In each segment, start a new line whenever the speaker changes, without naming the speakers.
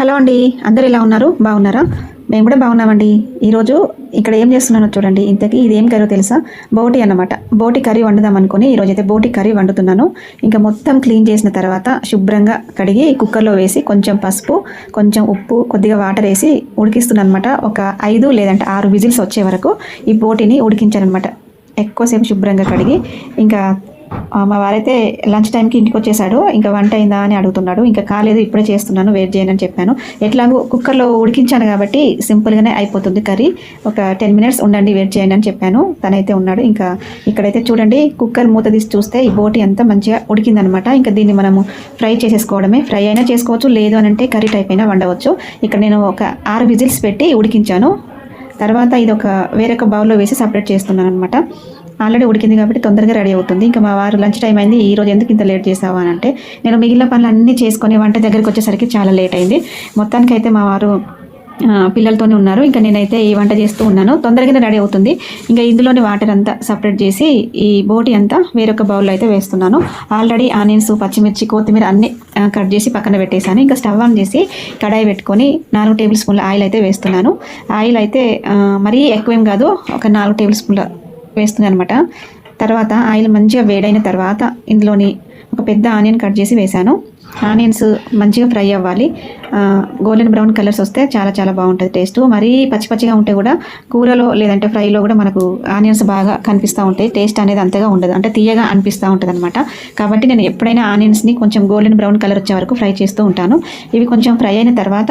Hello అండి అందరు ఎలా ఉన్నారు? బాగున్నారా? మేము కూడా బాగున్నామండి. ఈరోజు ఇక్కడ ఏం చేస్తున్నానో చూడండి. ఇంతకీ ఇది ఏం కర్రీ తెలుసా? బోటి అన్నమాట. బోటి కర్రీ వండుదాం అనుకుని ఈరోజు అయితే బోటి కర్రీ వండుతున్నాను. ఇంకా మొత్తం క్లీన్ చేసిన తర్వాత శుభ్రంగా కడిగి కుక్కర్లో వేసి కొంచెం పసుపు కొంచెం ఉప్పు కొద్దిగా వాటర్ వేసి ఉడికిస్తున్నాను అనమాట ఒక ఐదు లేదంటే ఆరు విజిల్స్ వచ్చే వరకు ఈ బోటిని ఉడికించాను అనమాట ఎక్కువసేపు శుభ్రంగా కడిగి ఇంకా మా వారైతే లంచ్ టైంకి ఇంటికి వచ్చేసాడు. ఇంకా వంట అయిందా అని అడుగుతున్నాడు. ఇంకా కాలేదు ఇప్పుడే చేస్తున్నాను వెయిట్ చేయను అని చెప్పాను. ఎట్లాగో కుక్కర్లో ఉడికించాను కాబట్టి సింపుల్గానే అయిపోతుంది కర్రీ. ఒక టెన్ మినిట్స్ ఉండండి వెయిట్ చేయండి అని చెప్పాను. తనైతే ఉన్నాడు. ఇంకా ఇక్కడైతే చూడండి కుక్కర్ మూత తీసి చూస్తే ఈ బోటి అంతా మంచిగా ఉడికిందనమాట. ఇంకా దీన్ని మనము ఫ్రై చేసేసుకోవడమే. ఫ్రై అయినా చేసుకోవచ్చు లేదు అని అంటే కర్రీ టైప్ అయినా వండవచ్చు. ఇక్కడ నేను ఒక ఆరు విజిల్స్ పెట్టి ఉడికించాను. తర్వాత ఇది ఒక వేరొక బౌల్లో వేసి సపరేట్ చేస్తున్నాను అనమాట ఆల్రెడీ ఉడికింది కాబట్టి తొందరగా రెడీ అవుతుంది. ఇంకా మా వారు లంచ్ టైం అయింది. ఈ రోజు ఎందుకు ఇంత లేట్ చేసావు అని అంటే నేను మిగిలిన పనులు అన్నీ చేసుకొని వంట దగ్గరికి వచ్చేసరికి చాలా లేట్ అయింది. మొత్తానికి అయితే మా వారు పిల్లలతోనే ఉన్నారు. ఇంకా నేనైతే ఈ వంట చేస్తూ ఉన్నాను. తొందరగానే రెడీ అవుతుంది. ఇంకా ఇందులోని వాటర్ అంతా సపరేట్ చేసి ఈ బోటి అంతా వేరొక బౌల్లో అయితే వేస్తున్నాను. ఆల్రెడీ ఆనియన్స్ పచ్చిమిర్చి కొత్తిమీర అన్నీ కట్ చేసి పక్కన పెట్టేశాను. ఇంకా స్టవ్ ఆన్ చేసి కడాయి పెట్టుకొని నాలుగు టేబుల్ స్పూన్ల ఆయిల్ అయితే వేస్తున్నాను. ఆయిల్ అయితే మరీ ఎక్కువేం కాదు. ఒక నాలుగు టేబుల్ స్పూన్ల వేస్తుంది అనమాట తర్వాత ఆయిల్ మంచిగా వేడైన తర్వాత ఇందులోని ఒక పెద్ద ఆనియన్ కట్ చేసి వేశాను. ఆనియన్స్ మంచిగా ఫ్రై అవ్వాలి. గోల్డెన్ బ్రౌన్ కలర్స్ వస్తే చాలా చాలా బాగుంటుంది టేస్ట్. మరీ పచ్చి పచ్చిగా ఉంటే కూడా కూరలో లేదంటే ఫ్రైలో కూడా మనకు ఆనియన్స్ బాగా కనిపిస్తూ ఉంటాయి. టేస్ట్ అనేది అంతగా ఉండదు. అంటే తీయగా అనిపిస్తూ ఉంటుంది అనమాట కాబట్టి నేను ఎప్పుడైనా ఆనియన్స్ని కొంచెం గోల్డెన్ బ్రౌన్ కలర్ వచ్చే వరకు ఫ్రై చేస్తూ ఉంటాను. ఇవి కొంచెం ఫ్రై అయిన తర్వాత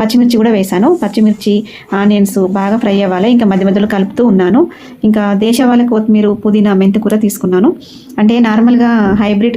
పచ్చిమిర్చి కూడా వేశాను పచ్చిమిర్చి ఆనియన్స్ బాగా ఫ్రై అవ్వాలి. ఇంకా మధ్య మధ్యలో కలుపుతూ ఉన్నాను. ఇంకా దేశవాళ కొత్తిమీర పుదీనా మెంతి కూర తీసుకున్నాను. అంటే నార్మల్గా హైబ్రిడ్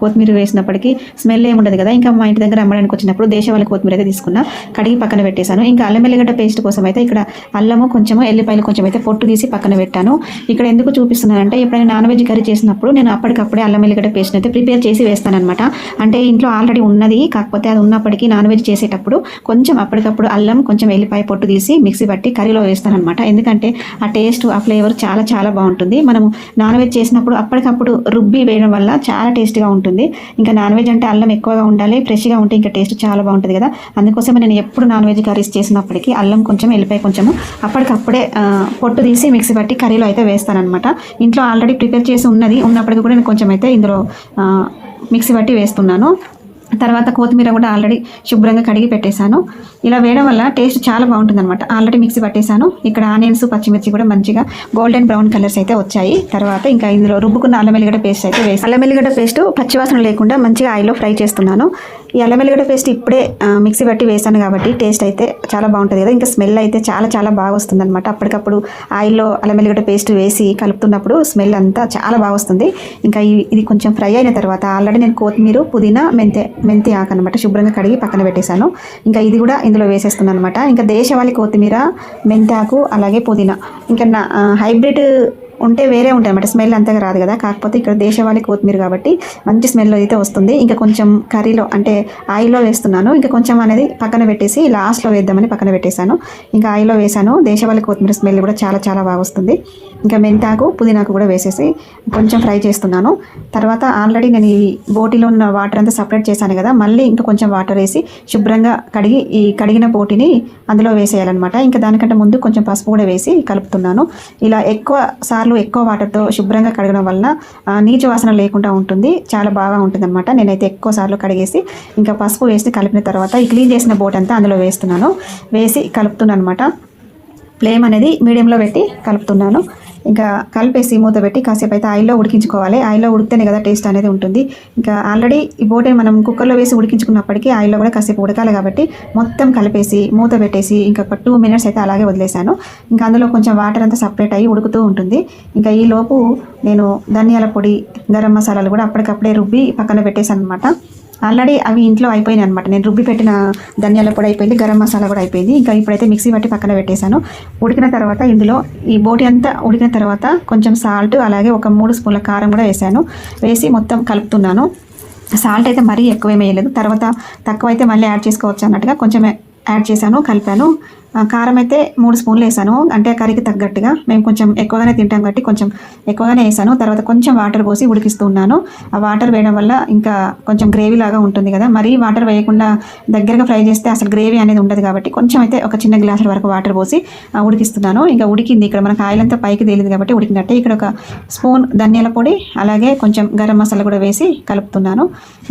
కొత్తిమీర వేసినప్పటికీ స్మెల్ ఏముండదు కదా. ఇంకా మా ఇంటి దగ్గర అమ్మడానికి వచ్చినప్పుడు దేశవాళి కొత్తిమీర అయితే తీసుకున్నా కడిగి పక్కన పెట్టేశాను. ఇంకా అల్లం ఎల్లిగడ్డ పేస్ట్ కోసం అయితే ఇక్కడ అల్లము కొంచెము ఎల్లిపాయలు కొంచెం అయితే పొట్టు తీసి పక్కన పెట్టాను. ఇక్కడ ఎందుకు చూపిస్తున్నానంటే ఎప్పుడైనా నాన్ వెజ్ కర్రీ చేసినప్పుడు నేను అప్పటికప్పుడే అల్లం ఎల్లిగడ్డ పేస్ట్ అయితే ప్రిపేర్ చేసి వేస్తానమాట అంటే ఇంట్లో ఆల్రెడీ ఉన్నది కాకపోతే అది ఉన్నప్పటికీ నాన్ వెజ్ చేసేటప్పుడు కొంచెం అప్పటికప్పుడు అల్లం కొంచెం ఎల్లిపాయ పొట్టు తీసి మిక్సీ పట్టి కర్రీలో వేస్తానమాట ఎందుకంటే ఆ టేస్ట్ ఆ ఫ్లేవర్ చాలా చాలా బాగుంటుంది. మనం నాన్ వెజ్ చేసినప్పుడు అప్పటికప్పుడు రుబ్బి వేయడం వల్ల చాలా టేస్ట్గా ఉంటుంది. ఇంకా నాన్ వెజ్ అంటే అల్లం ఎక్కువగా ఉండాలి. ఫ్రెష్గా ఉంటే ఇంకా టేస్ట్ చాలా బాగుంటుంది కదా. అందుకోసమే నేను ఎప్పుడు నాన్ వెజ్ కర్రీస్ చేసినప్పటికీ అల్లం కొంచెం వెళ్ళిపోయి కొంచెము అప్పటికప్పుడే పొట్టు తీసి మిక్సీ పట్టి కర్రీలో అయితే వేస్తానమాట ఇంట్లో ఆల్రెడీ ప్రిపేర్ చేసి ఉన్నది. ఉన్నప్పటికీ కూడా నేను కొంచెం అయితే ఇందులో మిక్సీ పట్టి వేస్తున్నాను. తర్వాత కొత్తిమీర కూడా ఆల్రెడీ శుభ్రంగా కడిగి పెట్టేశాను. ఇలా వేయడం వల్ల టేస్ట్ చాలా బాగుంటుంది అనమాట ఆల్రెడీ మిక్సీ పట్టేశాను. ఇక్కడ ఆనియన్స్ పచ్చిమిర్చి కూడా మంచిగా గోల్డెన్ బ్రౌన్ కలర్స్ అయితే వచ్చాయి. తర్వాత ఇంకా ఇందులో రుబ్బుకున్న అల్లం ఎల్లిగడ్డ పేస్ట్ అయితే వేసి అల్లం ఎల్లిగడ్డ పేస్ట్ పచ్చివాసన లేకుండా మంచిగా ఆయిల్లో ఫ్రై చేస్తున్నాను. ఈ అల్లం వెల్లిగడ్డ పేస్ట్ ఇప్పుడే మిక్సీ పట్టి వేసాను కాబట్టి టేస్ట్ అయితే చాలా బాగుంటుంది కదా. ఇంకా స్మెల్ అయితే చాలా చాలా బాగా వస్తుంది అనమాట అప్పటికప్పుడు ఆయిల్లో అల్లం వెల్లిగడ్డ పేస్ట్ వేసి కలుపుతున్నప్పుడు స్మెల్ అంతా చాలా బాగా వస్తుంది. ఇంకా ఇది కొంచెం ఫ్రై అయిన తర్వాత ఆల్రెడీ నేను కొత్తిమీర పుదీనా మెంతి మెంతి ఆకు అనమాట శుభ్రంగా కడిగి పక్కన పెట్టేశాను. ఇంకా ఇది కూడా ఇందులో వేసేస్తున్నాను అనమాట ఇంకా దేశవాళి కొత్తిమీర మెంతి ఆకు అలాగే పుదీనా. ఇంకా నా హైబ్రిడ్ ఉంటే వేరే ఉంటాయి అనమాట స్మెల్ అంతగా రాదు కదా. కాకపోతే ఇక్కడ దేశవాళి కొత్తిమీర కాబట్టి మంచి స్మెల్ అయితే వస్తుంది. ఇంకా కొంచెం కర్రీలో అంటే ఆయిల్లో వేస్తున్నాను. ఇంకా కొంచెం అనేది పక్కన పెట్టేసి లాస్ట్లో వేద్దామని పక్కన పెట్టేశాను. ఇంకా ఆయిల్లో వేసాను దేశవాళి కొత్తిమీర స్మెల్ కూడా చాలా చాలా బాగా వస్తుంది. ఇంకా మెంతాకు పుదీనాకు కూడా వేసేసి కొంచెం ఫ్రై చేస్తున్నాను. తర్వాత ఆల్రెడీ నేను ఈ బోటిలో ఉన్న వాటర్ అంతా సపరేట్ చేశాను కదా మళ్ళీ ఇంకా కొంచెం వాటర్ వేసి శుభ్రంగా కడిగి ఈ కడిగిన బోటిని అందులో వేసేయాలన్నమాట. ఇంకా దానికంటే ముందు కొంచెం పసుపు కూడా వేసి కలుపుతున్నాను. ఇలా ఎక్కువ సార్లు ఎక్కువ వాటర్తో శుభ్రంగా కడగడం వలన నీచు వాసన లేకుండా ఉంటుంది. చాలా బాగా ఉంటుంది అనమాట నేనైతే ఎక్కువ సార్లు కడిగేసి ఇంకా పసుపు వేసి కలిపిన తర్వాత ఈ క్లీన్ చేసిన బోట్ అంతా అందులో వేస్తున్నాను. వేసి కలుపుతున్నాను అనమాట ఫ్లేమ్ అనేది మీడియంలో పెట్టి కలుపుతున్నాను. ఇంకా కలిపేసి మూత పెట్టి కాసేపు అయితే ఆయిల్లో ఉడికించుకోవాలి. ఆయిల్లో ఉడికితేనే కదా టేస్ట్ అనేది ఉంటుంది. ఇంకా ఆల్రెడీ ఈ బోటే మనం కుక్కర్లో వేసి ఉడికించుకున్నప్పటికీ ఆయిల్లో కూడా కాసేపు ఉడకాలి కాబట్టి మొత్తం కలిపేసి మూత పెట్టేసి ఇంకా ఒక టూ మినిట్స్ అయితే అలాగే వదిలేశాను. ఇంకా అందులో కొంచెం వాటర్ అంతా సపరేట్ అయ్యి ఉడుకుతూ ఉంటుంది. ఇంకా ఈ లోపు నేను ధనియాల పొడి గరం మసాలాలు కూడా అప్పటికప్పుడే రుబ్బి పక్కన పెట్టేశాను అనమాట ఆల్రెడీ అవి ఇంట్లో అయిపోయినాయి అనమాట నేను రుబ్బి పెట్టిన ధనియాల పొడి అయిపోయింది గరం మసాలా కూడా అయిపోయింది. ఇంకా ఇప్పుడైతే మిక్సీ పట్టి పక్కన పెట్టేశాను. ఉడికిన తర్వాత ఇందులో ఈ బోటి అంతా ఉడికిన తర్వాత కొంచెం సాల్ట్ అలాగే ఒక మూడు స్పూన్ల కారం కూడా వేసాను వేసి మొత్తం కలుపుతున్నాను. సాల్ట్ అయితే మరీ ఎక్కువ ఏమీ వేయలేదు. తర్వాత తక్కువ అయితే మళ్ళీ యాడ్ చేసుకోవచ్చు అన్నట్టుగా కొంచెం యాడ్ చేశాను కలిపాను. కారం అయితే మూడు స్పూన్లు వేసాను. అంటే కర్రీకి తగ్గట్టుగా మేము కొంచెం ఎక్కువగానే తింటాం కాబట్టి కొంచెం ఎక్కువగానే వేసాను. తర్వాత కొంచెం వాటర్ పోసి ఉడికిస్తున్నాను ఆ వాటర్ వేయడం వల్ల ఇంకా కొంచెం గ్రేవీ లాగా ఉంటుంది కదా. మరీ వాటర్ వేయకుండా దగ్గరగా ఫ్రై చేస్తే అసలు గ్రేవీ అనేది ఉండదు కాబట్టి కొంచెం అయితే ఒక చిన్న గ్లాసుల వరకు వాటర్ పోసి ఉడికిస్తున్నాను. ఇంకా ఉడికింది. ఇక్కడ మనకు ఆయిల్ అంతా పైకి తేలింది కాబట్టి ఉడికినట్టే. ఇక్కడ ఒక స్పూన్ ధనియాల పొడి అలాగే కొంచెం గరం మసాలా కూడా వేసి కలుపుతున్నాను.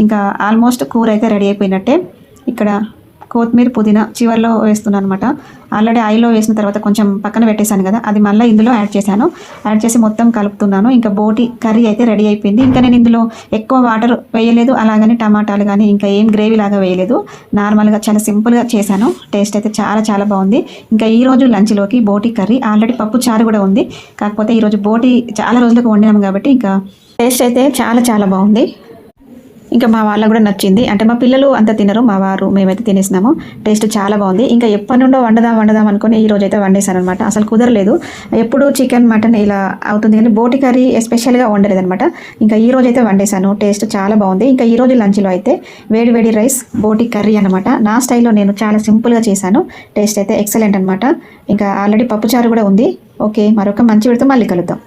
ఇంకా ఆల్మోస్ట్ కూర అయితే రెడీ అయిపోయినట్టే. ఇక్కడ కొత్తిమీర పుదీనా చివర్లో వేస్తున్నాను అనమాట ఆల్రెడీ ఆయిల్లో వేసిన తర్వాత కొంచెం పక్కన పెట్టేశాను కదా అది మళ్ళీ ఇందులో యాడ్ చేశాను. యాడ్ చేసి మొత్తం కలుపుతున్నాను. ఇంకా బోటి కర్రీ అయితే రెడీ అయిపోయింది. ఇంకా నేను ఇందులో ఎక్కువ వాటర్ వేయలేదు. అలాగని టమాటాలు కానీ ఇంకా ఏం గ్రేవీ లాగా వేయలేదు. నార్మల్గా చాలా సింపుల్గా చేశాను. టేస్ట్ అయితే చాలా చాలా బాగుంది. ఇంకా ఈ రోజు లంచ్లోకి బోటి కర్రీ. ఆల్రెడీ పప్పు చారు కూడా ఉంది. కాకపోతే ఈరోజు బోటి చాలా రోజులకు వండినాం కాబట్టి ఇంకా టేస్ట్ అయితే చాలా చాలా బాగుంది. ఇంకా మా వాళ్ళకు కూడా నచ్చింది. అంటే మా పిల్లలు అంత తినరు మా వారు మేమైతే తినేసినాము. టేస్ట్ చాలా బాగుంది. ఇంకా ఎప్పటి నుండో వండదాం వండదాం అనుకుని ఈ రోజు అయితే వండేశాను అనమాట అసలు కుదరలేదు. ఎప్పుడు చికెన్ మటన్ ఇలా అవుతుంది కానీ బోటి కర్రీ ఎస్పెషల్గా వండలేదు అనమాట ఇంకా ఈ రోజు అయితే వండేశాను. టేస్ట్ చాలా బాగుంది. ఇంకా ఈ రోజు లంచ్లో అయితే వేడి వేడి రైస్ బోటి కర్రీ అనమాట నా స్టైల్లో నేను చాలా సింపుల్గా చేశాను. టేస్ట్ అయితే ఎక్సలెంట్ అనమాట ఇంకా ఆల్రెడీ పప్పుచారు కూడా ఉంది. ఓకే మరొక మంచి పెడితే మళ్ళీ కలుద్దాం.